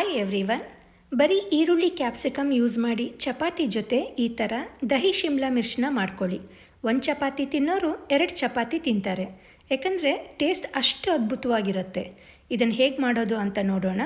Hi everyone ಬರೀ ಈರುಳ್ಳಿ capsicum use ಮಾಡಿ ಚಪಾತಿ ಜೊತೆ ಈ ಥರ ದಹಿ ಶಿಮ್ಲಾ ಮಿರ್ಚನ್ನ ಮಾಡ್ಕೊಳ್ಳಿ. ಒಂದು ಚಪಾತಿ ತಿನ್ನೋರು ಎರಡು ಚಪಾತಿ ತಿಂತಾರೆ. ಯಾಕಂದರೆ ಟೇಸ್ಟ್ ಅಷ್ಟು ಅದ್ಭುತವಾಗಿರುತ್ತೆ. ಇದನ್ನು ಹೇಗೆ ಮಾಡೋದು ಅಂತ ನೋಡೋಣ.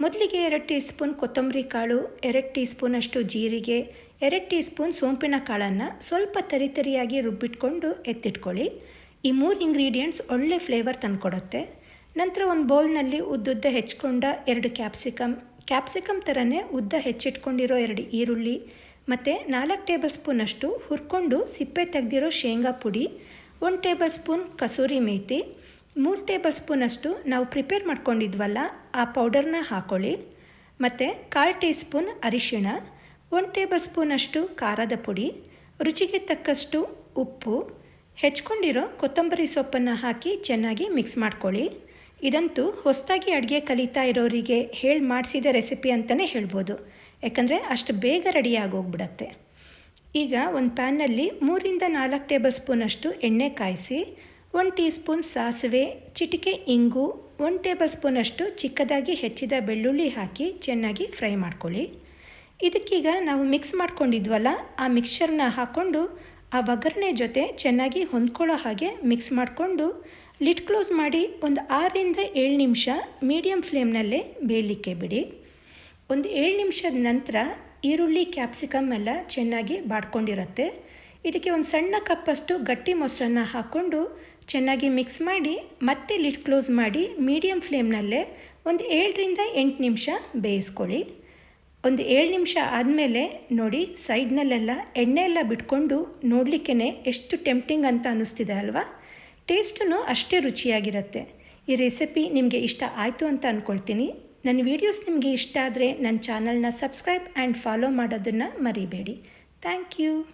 ಮೊದಲಿಗೆ ಎರಡು ಟೀ ಸ್ಪೂನ್ ಕೊತ್ತಂಬರಿ ಕಾಳು, ಎರಡು ಟೀ ಸ್ಪೂನಷ್ಟು ಜೀರಿಗೆ, ಎರಡು ಟೀ ಸ್ಪೂನ್ ಸೋಂಪಿನ ಕಾಳನ್ನು ಸ್ವಲ್ಪ ತರಿತರಿಯಾಗಿ ರುಬ್ಬಿಟ್ಕೊಂಡು ಎತ್ತಿಟ್ಕೊಳ್ಳಿ. ಈ ಮೂರು ಇಂಗ್ರೀಡಿಯೆಂಟ್ಸ್ ಒಳ್ಳೆ ಫ್ಲೇವರ್ ತಂದುಕೊಡುತ್ತೆ. ನಂತರ ಒಂದು ಬೌಲ್ನಲ್ಲಿ ಉದ್ದುದ್ದ ಹೆಚ್ಕೊಂಡ ಎರಡು ಕ್ಯಾಪ್ಸಿಕಮ್ ಕ್ಯಾಪ್ಸಿಕಮ್ ಥರನೇ ಉದ್ದ ಹೆಚ್ಚಿಟ್ಕೊಂಡಿರೋ ಎರಡು ಈರುಳ್ಳಿ, ಮತ್ತು ನಾಲ್ಕು ಟೇಬಲ್ ಸ್ಪೂನಷ್ಟು ಹುರ್ಕೊಂಡು ಸಿಪ್ಪೆ ತೆಗೆದಿರೋ ಶೇಂಗಾ ಪುಡಿ, ಒಂದು ಟೇಬಲ್ ಸ್ಪೂನ್ ಕಸೂರಿ ಮೇಥಿ ಮೂರು ಟೇಬಲ್ ಸ್ಪೂನಷ್ಟು ನಾವು ಪ್ರಿಪೇರ್ ಮಾಡ್ಕೊಂಡಿದ್ವಲ್ಲ ಆ ಪೌಡರ್ನ ಹಾಕೊಳ್ಳಿ, ಮತ್ತು ಕಾಲು ಟೀ ಸ್ಪೂನ್ ಅರಿಶಿಣ, ಒಂದು ಟೇಬಲ್ ಸ್ಪೂನಷ್ಟು ಖಾರದ ಪುಡಿ, ರುಚಿಗೆ ತಕ್ಕಷ್ಟು ಉಪ್ಪು, ಹೆಚ್ಕೊಂಡಿರೋ ಕೊತ್ತಂಬರಿ ಸೊಪ್ಪನ್ನು ಹಾಕಿ ಚೆನ್ನಾಗಿ ಮಿಕ್ಸ್ ಮಾಡ್ಕೊಳ್ಳಿ. ಇದಂತೂ ಹೊಸದಾಗಿ ಅಡುಗೆ ಕಲಿತಾ ಇರೋರಿಗೆ ಹೇಳಿ ಮಾಡಿಸಿದ ರೆಸಿಪಿ ಅಂತಲೇ ಹೇಳ್ಬೋದು. ಯಾಕಂದರೆ ಅಷ್ಟು ಬೇಗ ರೆಡಿ ಆಗೋಗ್ಬಿಡತ್ತೆ. ಈಗ ಒಂದು ಪ್ಯಾನಲ್ಲಿ ಮೂರಿಂದ ನಾಲ್ಕು ಟೇಬಲ್ ಸ್ಪೂನಷ್ಟು ಎಣ್ಣೆ ಕಾಯಿಸಿ, ಒಂದು ಟೀ ಸ್ಪೂನ್ ಸಾಸಿವೆ, ಚಿಟಿಕೆ ಇಂಗು, ಒಂದು ಟೇಬಲ್ ಸ್ಪೂನಷ್ಟು ಚಿಕ್ಕದಾಗಿ ಹೆಚ್ಚಿದ ಬೆಳ್ಳುಳ್ಳಿ ಹಾಕಿ ಚೆನ್ನಾಗಿ ಫ್ರೈ ಮಾಡ್ಕೊಳ್ಳಿ. ಇದಕ್ಕೀಗ ನಾವು ಮಿಕ್ಸ್ ಮಾಡ್ಕೊಂಡಿದ್ವಲ್ಲ, ಆ ಮಿಕ್ಸ್ಚರ್ನ ಹಾಕ್ಕೊಂಡು ಆ ಒಗ್ಗರಣೆ ಜೊತೆ ಚೆನ್ನಾಗಿ ಹೊಂದ್ಕೊಳ್ಳೋ ಹಾಗೆ ಮಿಕ್ಸ್ ಮಾಡಿಕೊಂಡು ಲಿಡ್ ಕ್ಲೋಸ್ ಮಾಡಿ ಒಂದು ಆರರಿಂದ ಏಳು ನಿಮಿಷ ಮೀಡಿಯಮ್ ಫ್ಲೇಮ್ನಲ್ಲೇ ಬೇಯಲಿಕ್ಕೆ ಬಿಡಿ. ಒಂದು ಏಳು ನಿಮಿಷದ ನಂತರ ಈರುಳ್ಳಿ, ಕ್ಯಾಪ್ಸಿಕಮ್ ಎಲ್ಲ ಚೆನ್ನಾಗಿ ಬಾಡ್ಕೊಂಡಿರುತ್ತೆ. ಇದಕ್ಕೆ ಒಂದು ಸಣ್ಣ ಕಪ್ಪಷ್ಟು ಗಟ್ಟಿ ಮೊಸರನ್ನ ಹಾಕ್ಕೊಂಡು ಚೆನ್ನಾಗಿ ಮಿಕ್ಸ್ ಮಾಡಿ ಮತ್ತೆ ಲಿಡ್ ಕ್ಲೋಸ್ ಮಾಡಿ ಮೀಡಿಯಮ್ ಫ್ಲೇಮ್ನಲ್ಲೇ ಒಂದು ಏಳರಿಂದ ಎಂಟು ನಿಮಿಷ ಬೇಯಿಸ್ಕೊಳ್ಳಿ. ಒಂದು ಏಳು ನಿಮಿಷ ಆದಮೇಲೆ ನೋಡಿ ಸೈಡ್ನಲ್ಲೆಲ್ಲ ಎಣ್ಣೆ ಎಲ್ಲ ಬಿಟ್ಕೊಂಡು ನೋಡಲಿಕ್ಕೆ ಎಷ್ಟು ಟೆಂಪ್ಟಿಂಗ್ ಅಂತ ಅನ್ನಿಸ್ತಿದೆ ಅಲ್ವಾ? ಟೇಸ್ಟೂ ಅಷ್ಟೇ ರುಚಿಯಾಗಿರುತ್ತೆ. ಈ ರೆಸಿಪಿ ನಿಮಗೆ ಇಷ್ಟ ಆಯಿತು ಅಂತ ಅಂದ್ಕೊಳ್ತೀನಿ ನನ್ನ ವೀಡಿಯೋಸ್ ನಿಮಗೆ ಇಷ್ಟ ಆದರೆ ನನ್ನ ಚಾನಲ್ನ ಸಬ್ಸ್ಕ್ರೈಬ್ ಆ್ಯಂಡ್ ಫಾಲೋ ಮಾಡೋದನ್ನು ಮರಿಬೇಡಿ. Thank you.